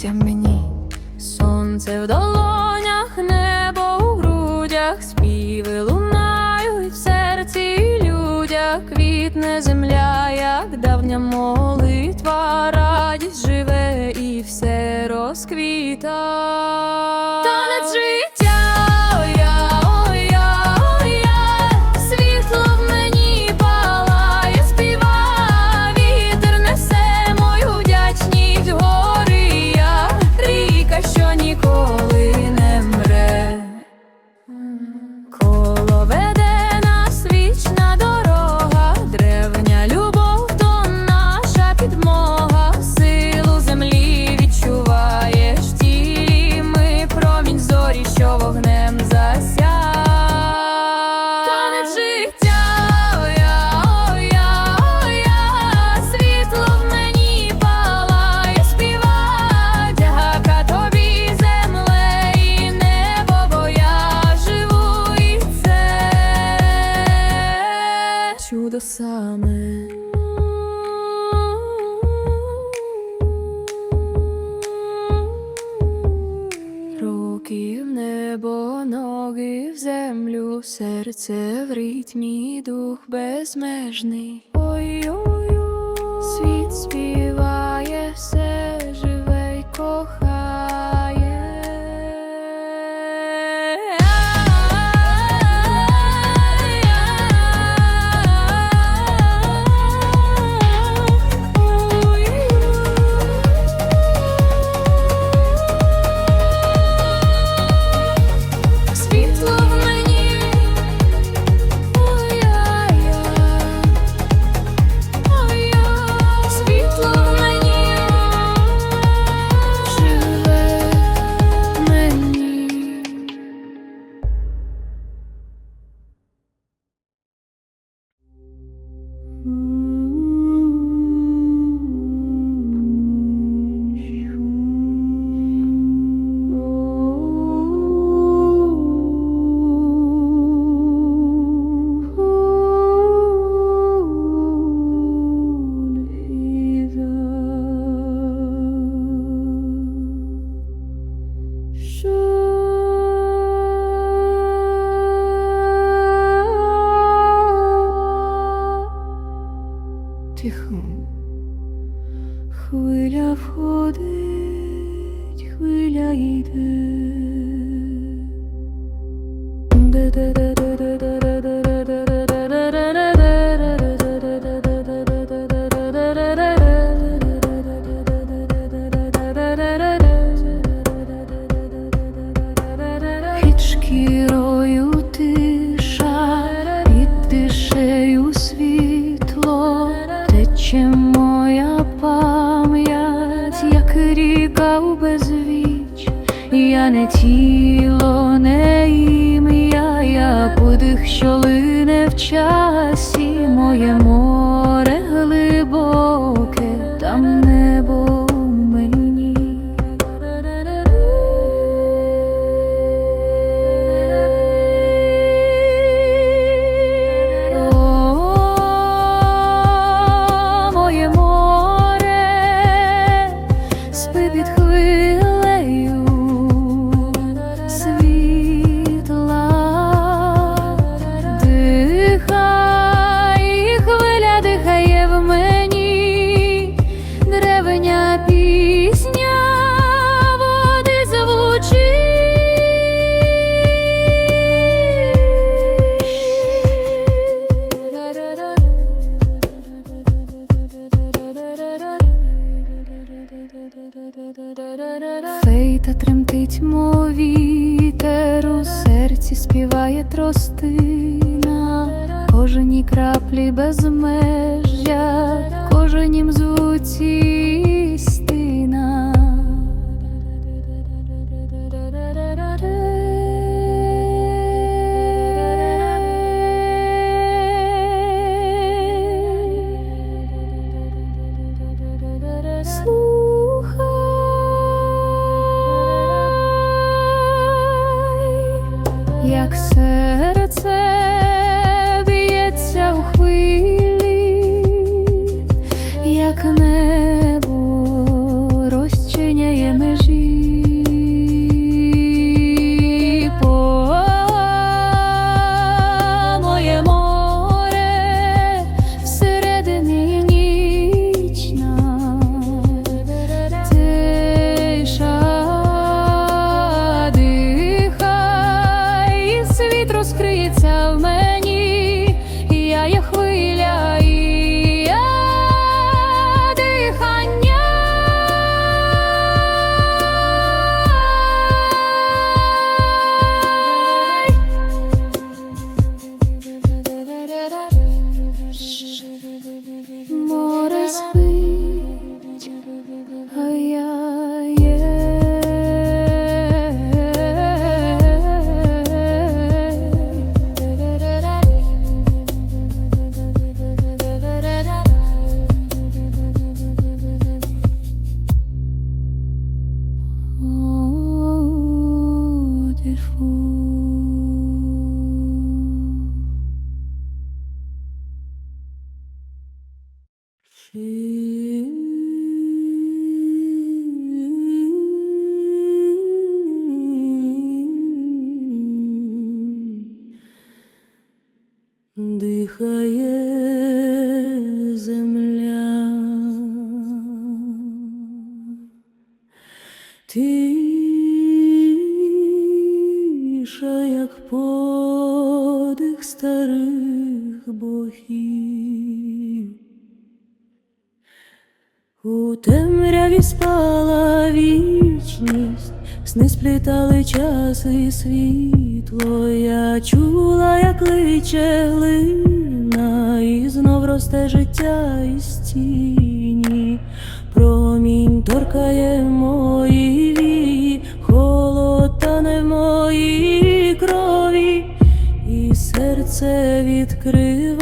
Снився мені. Сонце в долонях, небо у грудях, співи лунають в серці людях, квітне земля, як давня молитва, радість живе і все розквітає. Руки в небо, ноги в землю, серце в ритмі, дух безмежний. Ой-ой-ой, світ співає все. що лине в час. кожній краплі безмежя, коженім звуці. Тиша, як подих старих богів, у темряві спала вічність, сни сплітали час і світло. Я чула, як кличе глина, і знов росте життя і тіні промінь торкає мої вії, холод тане в моїй крові, і серце відкриває.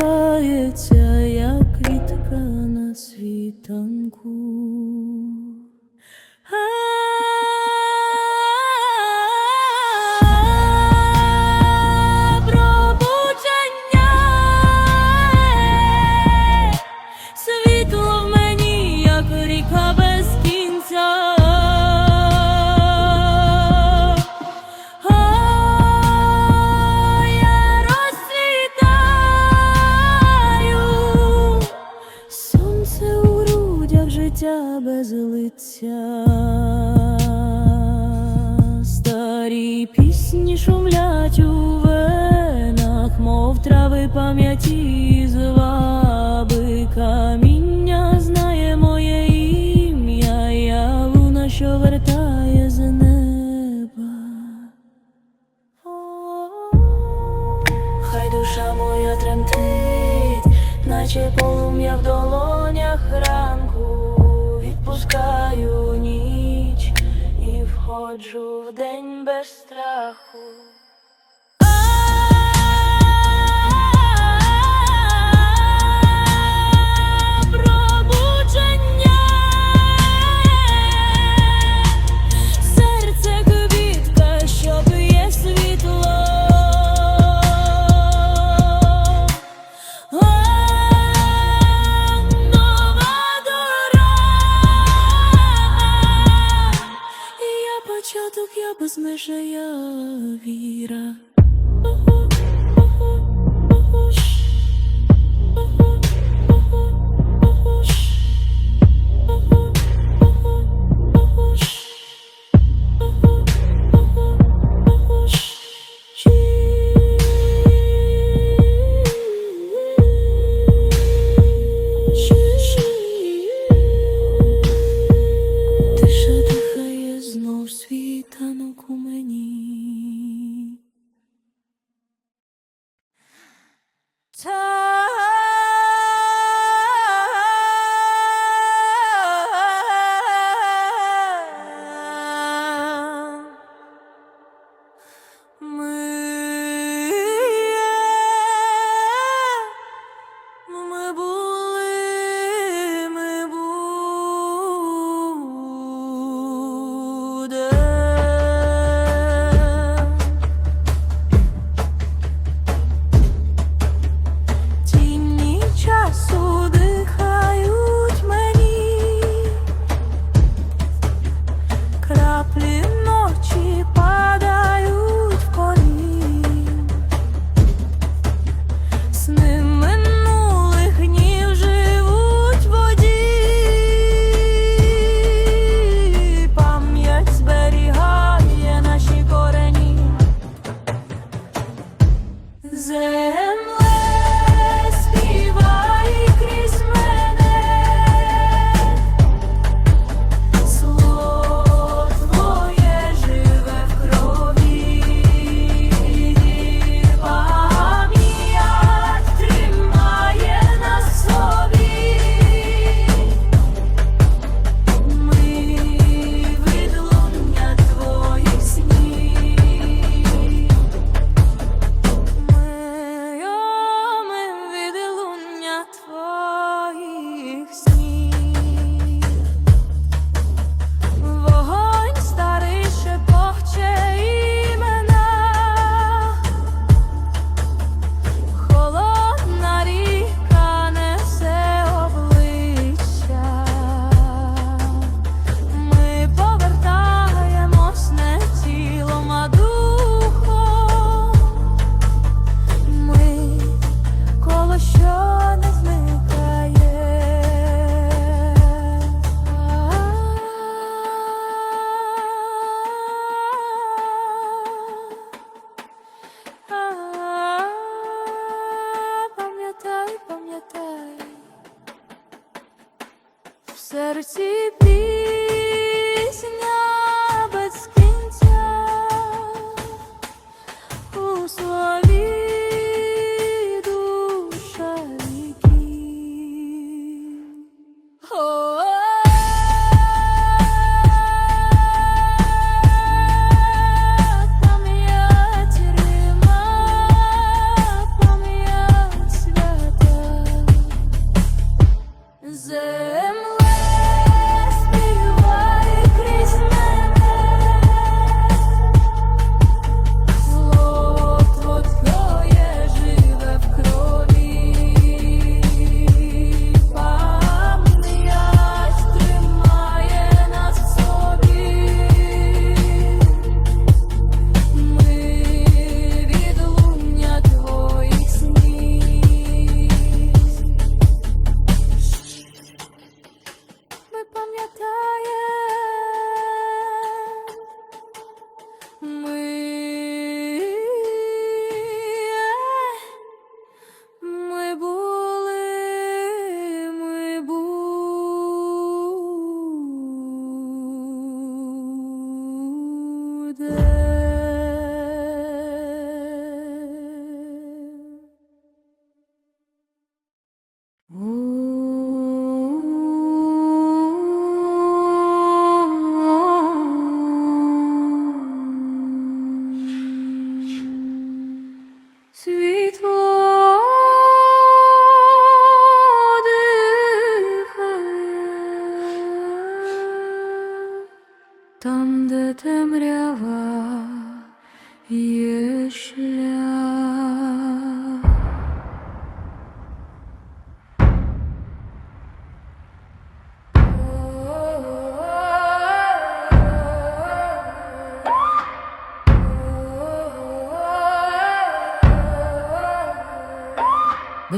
minha quero te pedir.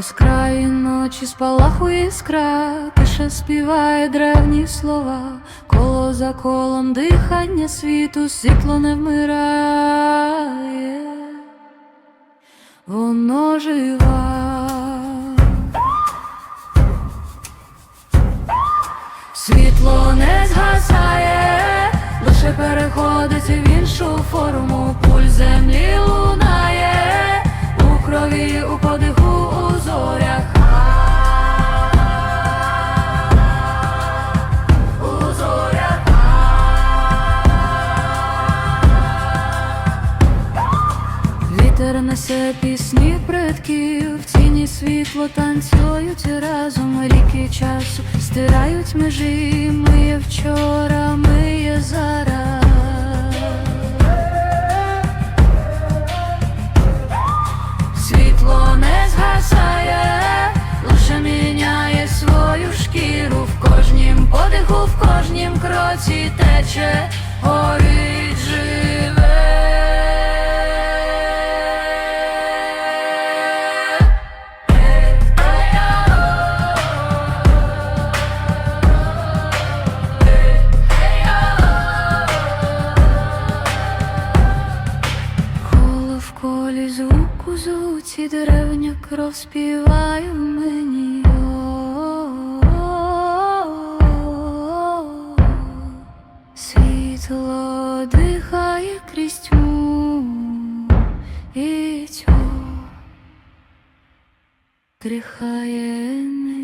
Безкраї ночі спалахує іскра, тиша співає древні слова, коло за колом дихання світу, світло не вмирає, воно жива. Світло не згасає, лише переходить в іншу форму, пуль землі лунає, у крові, у Несе пісні предків, тіні світло танцюють разом ріки часу, стирають межі, ми є вчора, ми є зараз. Світло не згасає, лише міняє свою шкіру в кожнім подиху, в кожнім кроці тече, горить живе. В мені. Світло дихає крізь тьму і тьму трихає не.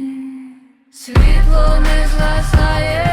Світло не згасає.